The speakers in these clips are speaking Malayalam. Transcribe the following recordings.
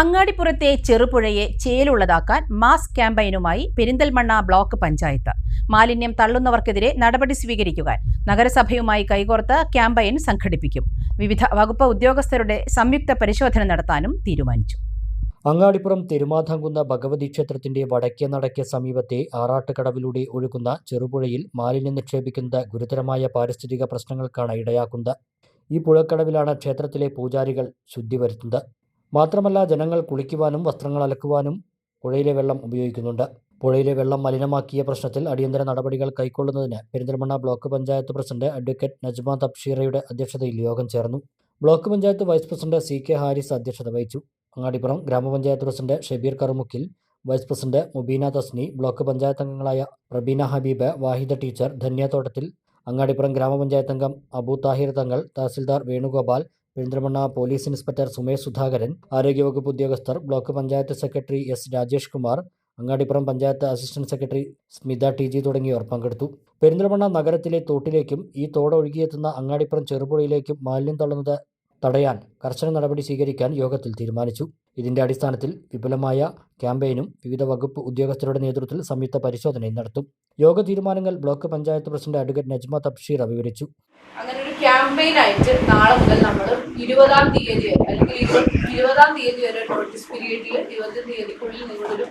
അങ്ങാടിപ്പുറത്തെ ചെറുപുഴയെ ചേലുള്ളതാക്കാൻ മാസ് ക്യാമ്പയിനുമായി പെരിന്തൽമണ്ണ ബ്ലോക്ക് പഞ്ചായത്ത്. മാലിന്യം തള്ളുന്നവർക്കെതിരെ നടപടി സ്വീകരിക്കുക നഗരസഭയുമായി കൈകോർത്ത് ക്യാമ്പയിൻ സംഘടിപ്പിക്കും. വിവിധ വകുപ്പ് ഉദ്യോഗസ്ഥരുടെ സംയുക്ത പരിശോധന നടത്താനും തീരുമാനിച്ചു. അങ്ങാടിപ്പുറം തിരുമാധാംകുന്ന ഭഗവതി ക്ഷേത്രത്തിന്റെ വടക്കേ നടയ്ക്ക് സമീപത്തെ ആറാട്ടുകടവിലൂടെ ഒഴുകുന്ന ചെറുപുഴയിൽ മാലിന്യം നിക്ഷേപിക്കുന്നത് ഗുരുതരമായ പാരിസ്ഥിതിക പ്രശ്നങ്ങൾക്കാണ് ഇടയാക്കുന്നത്. ഈ പുഴക്കടവിലാണ് ക്ഷേത്രത്തിലെ പൂജാരികൾ ശുദ്ധി വരുത്തുന്നത്. മാത്രമല്ല ജനങ്ങൾ കുളിക്കുവാനും വസ്ത്രങ്ങൾ അലക്കുവാനും പുഴയിലെ വെള്ളം ഉപയോഗിക്കുന്നുണ്ട്. പുഴയിലെ വെള്ളം മലിനമാക്കിയ പ്രശ്നത്തിൽ അടിയന്തര നടപടികൾ കൈക്കൊള്ളുന്നതിന് Perinthalmanna block panchayat president advocate Najma തബ്ഷീറയുടെ അധ്യക്ഷതയിൽ യോഗം ചേർന്നു. Block panchayat vice president C K Haris അധ്യക്ഷത വഹിച്ചു. Angadipuram grama panchayat president Shabeer Karumukkil vice president Mubeena Thasni block panchayat അംഗങ്ങളായ റബീന ഹബീബ് വാഹിദ ടീച്ചർ ധന്യ തോട്ടത്തിൽ അങ്ങാടിപ്പുറം ഗ്രാമപഞ്ചായത്ത് അംഗം അബു താഹിർ തങ്ങൾ തഹസിൽദാർ വേണുഗോപാൽ പെരിന്തൽമണ്ണ പോലീസ് ഇൻസ്പെക്ടർ സുമേഷ് സുധാകരൻ ആരോഗ്യവകുപ്പ് ഉദ്യോഗസ്ഥർ block panchayat secretary S Rajesh Kumar Angadipuram panchayat assistant secretary Smitha T G തുടങ്ങിയവർ പങ്കെടുത്തു. പെരിന്തൽമണ്ണ നഗരത്തിലെ തോട്ടിലേക്കും ഈ തോട് ഒഴുകിയെത്തുന്ന അങ്ങാടിപ്പുറം ചെറുപുഴയിലേക്കും മാലിന്യം തള്ളുന്നത് തടയാൻ കർശന നടപടി സ്വീകരിക്കാൻ യോഗത്തിൽ തീരുമാനിച്ചു. ഇതിന്റെ അടിസ്ഥാനത്തിൽ വിപുലമായ ക്യാമ്പയിനും വിവിധ വകുപ്പ് ഉദ്യോഗസ്ഥരുടെ നേതൃത്വത്തിൽ സംയുക്ത പരിശോധനയും നടത്തും. യോഗ തീരുമാനങ്ങൾ block panchayat president advocate Najma Thabsheera വിവരിച്ചു ക്യാമ്പയിൻ ആയിട്ട് നാളെ മുതൽ നമ്മൾ ഇരുപതാം തീയതി വരെ അല്ലെങ്കിൽ ഇരുപത് തീയതി വരെ നോട്ടീസ് പീരീഡിൽ ഇരുപത്തി തീയതിക്കുള്ളിൽ നിങ്ങളൊരു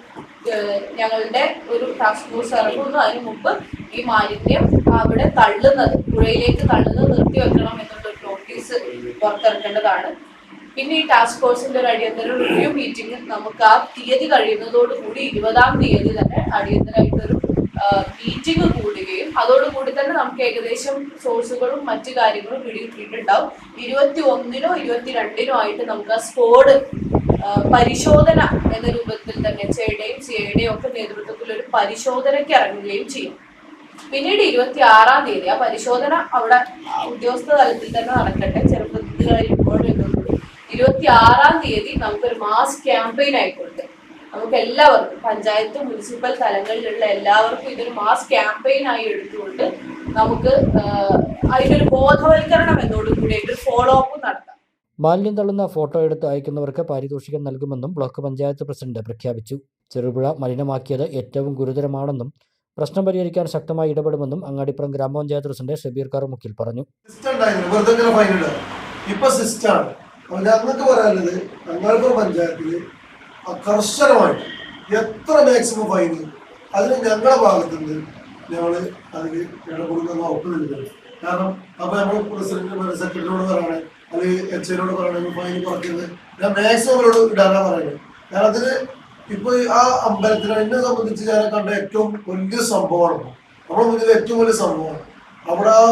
ഞങ്ങളുടെ ഒരു ടാസ്ക് ഫോഴ്സ് ഇറങ്ങുന്നു. അതിന് മുമ്പ് ഈ മാലിന്യം അവിടെ തള്ളുന്നത് പുഴയിലേക്ക് തള്ളുന്നത് നിർത്തിവെക്കണം എന്നുള്ള നോട്ടീസ് പുറത്തിറക്കേണ്ടതാണ്. പിന്നെ ഈ ടാസ്ക് ഫോഴ്സിന്റെ ഒരു അടിയന്തര റിവ്യൂ മീറ്റിംഗ് നമുക്ക് ആ തീയതി കഴിയുന്നതോടുകൂടി ഇരുപതാം തീയതി തന്നെ അടിയന്തരമായിട്ടൊരു മീറ്റിംഗ് കൂടുകയും അതോടുകൂടി തന്നെ നമുക്ക് ഏകദേശം സോഴ്സുകളും മറ്റു കാര്യങ്ങളും പിടികിട്ടിയിട്ടുണ്ടാവും ഇരുപത്തി ഒന്നിനോ ഇരുപത്തിരണ്ടിനോ ആയിട്ട് നമുക്ക് ആ സ്കോഡ് പരിശോധന എന്ന രൂപത്തിൽ തന്നെ ചെയുടെയും ചേടേയും ഒക്കെ നേതൃത്വത്തിൽ ഒരു പരിശോധനയ്ക്ക് ഇറങ്ങുകയും ചെയ്യും. പിന്നീട് ഇരുപത്തി ആറാം തീയതി ആ പരിശോധന അവിടെ ഉദ്യോഗസ്ഥ തലത്തിൽ തന്നെ നടക്കട്ടെ. ചെറുപ്പത്തിൽ കഴിയുമ്പോൾ ഇരുപത്തി ആറാം തീയതി നമുക്കൊരു മാസ് ക്യാമ്പയിൻ ആയിക്കൊണ്ട് നമുക്ക് എല്ലാവർക്കും പഞ്ചായത്ത് മുനിസിപ്പൽ തലങ്ങളിലുള്ള എല്ലാവർക്കും ഇതൊരു മാസ് ക്യാമ്പയിൻ ആയി എടുത്തുകൊണ്ട് നമുക്ക് അതിനൊരു ബോധവൽക്കരണം എന്നോടുകൂടി ഒരു ഫോളോ അപ്പ് നടത്താം. മാലിന്യം തള്ളുന്ന ഫോട്ടോ എടുത്ത് അയക്കുന്നവർക്ക് പാരിതോഷികം നൽകുമെന്നും ബ്ലോക്ക് പഞ്ചായത്ത് പ്രസിഡന്റ് പ്രഖ്യാപിച്ചു. ചെറുപുഴ മലിനമാക്കിയത് ഏറ്റവും ഗുരുതരമാണെന്നും പ്രശ്നം പരിഹരിക്കാൻ ശക്തമായി ഇടപെടുമെന്നും അങ്ങാടിപ്പുറം ഗ്രാമപഞ്ചായത്ത് പ്രസിഡന്റ് ഷബീർ കറുമുക്കിൽ പറഞ്ഞു. സിസ്റ്റം ഇപ്പൊ അപ്പൊ ഞങ്ങൾക്ക് പറയാനുള്ളത് ഞങ്ങൾക്ക് പഞ്ചായത്തിൽ കർശനമായിട്ട് എത്ര മാക്സിമം ഫൈൻ അതിന് ഞങ്ങളുടെ ഭാഗത്തുനിന്ന് ഞങ്ങൾ അതിന് ഇടപെടുന്ന ഉറപ്പ് നൽകുന്നത് കാരണം അപ്പൊ നമ്മൾ പ്രസിഡന്റ് സെക്രട്ടറിയോട് പറയണേ അല്ലെങ്കിൽ എച്ച് ഐനോട് പറയണേ ഫൈൻ കുറയ്ക്കുന്നത് ഞാൻ മാക്സിമം അവരോട് ഇടാനാ പറയുന്നത് കാരണം അതിന് ഇപ്പൊ ആ അമ്പലത്തിന് എന്നെ സംബന്ധിച്ച് ഞാൻ കണ്ട ഏറ്റവും വലിയ സംഭവമാണ്. നമ്മുടെ മുന്നിൽ ഏറ്റവും വലിയ സംഭവമാണ്. അവിടെ ആ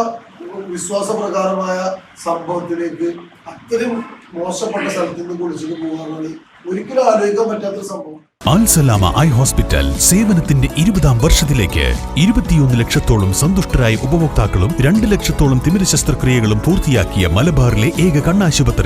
വിശ്വാസപ്രകാരമായ സംഭവത്തിലേക്ക് അത്രയും മോശപ്പെട്ട സ്ഥലത്ത് നിന്ന് കുളിച്ചിട്ട് പോകുന്നത് ഒരിക്കലും ആലോചിക്കാൻ പറ്റാത്ത സംഭവം. അൽസലാമ ഐ ഹോസ്പിറ്റൽ സേവനത്തിന്റെ ഇരുപതാം വർഷത്തിലേക്ക് ഇരുപത്തിയൊന്ന് ലക്ഷത്തോളം സന്തുഷ്ടരായ ഉപഭോക്താക്കളും രണ്ട് ലക്ഷത്തോളം തിമിര ശസ്ത്രക്രിയകളും പൂർത്തിയാക്കിയ മലബാറിലെ ഏക കണ്ണാശുപത്രി.